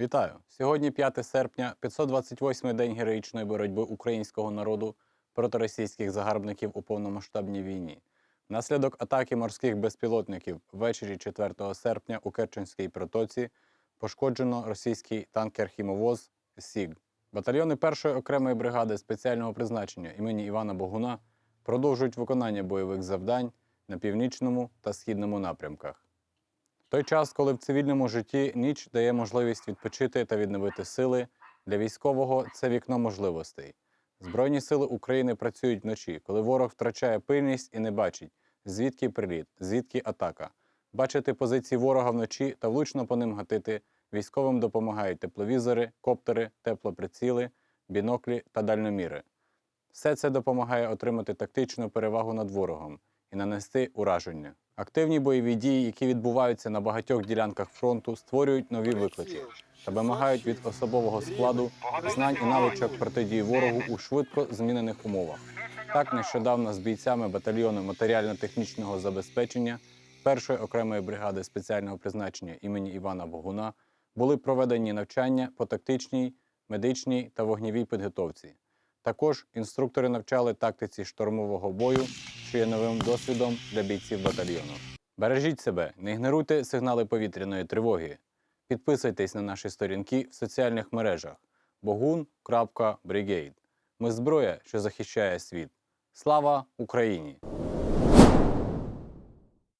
Вітаю! Сьогодні 5 серпня, 528-й день героїчної боротьби українського народу проти російських загарбників у повномасштабній війні. Внаслідок атаки морських безпілотників ввечері 4 серпня у Керченській протоці пошкоджено російський танкер-хімовоз Сіг. Батальйони першої окремої бригади спеціального призначення імені Івана Богуна продовжують виконання бойових завдань на північному та східному напрямках. Той час, коли в цивільному житті ніч дає можливість відпочити та відновити сили, для військового це вікно можливостей. Збройні сили України працюють вночі, коли ворог втрачає пильність і не бачить, звідки приліт, звідки атака. Бачити позиції ворога вночі та влучно по ним гатити військовим допомагають тепловізори, коптери, теплоприціли, біноклі та дальноміри. Все це допомагає отримати тактичну перевагу над ворогом і нанести ураження. Активні бойові дії, які відбуваються на багатьох ділянках фронту, створюють нові виклики та вимагають від особового складу знань і навичок протидії ворогу у швидко змінених умовах. Так, нещодавно з бійцями батальйону матеріально-технічного забезпечення першої окремої бригади спеціального призначення імені Івана Богуна були проведені навчання по тактичній, медичній та вогневій підготовці. Також інструктори навчали тактиці штурмового бою, що є новим досвідом для бійців батальйону. Бережіть себе, не ігноруйте сигнали повітряної тривоги. Підписуйтесь на наші сторінки в соціальних мережах bogun.brigade. Ми зброя, що захищає світ. Слава Україні!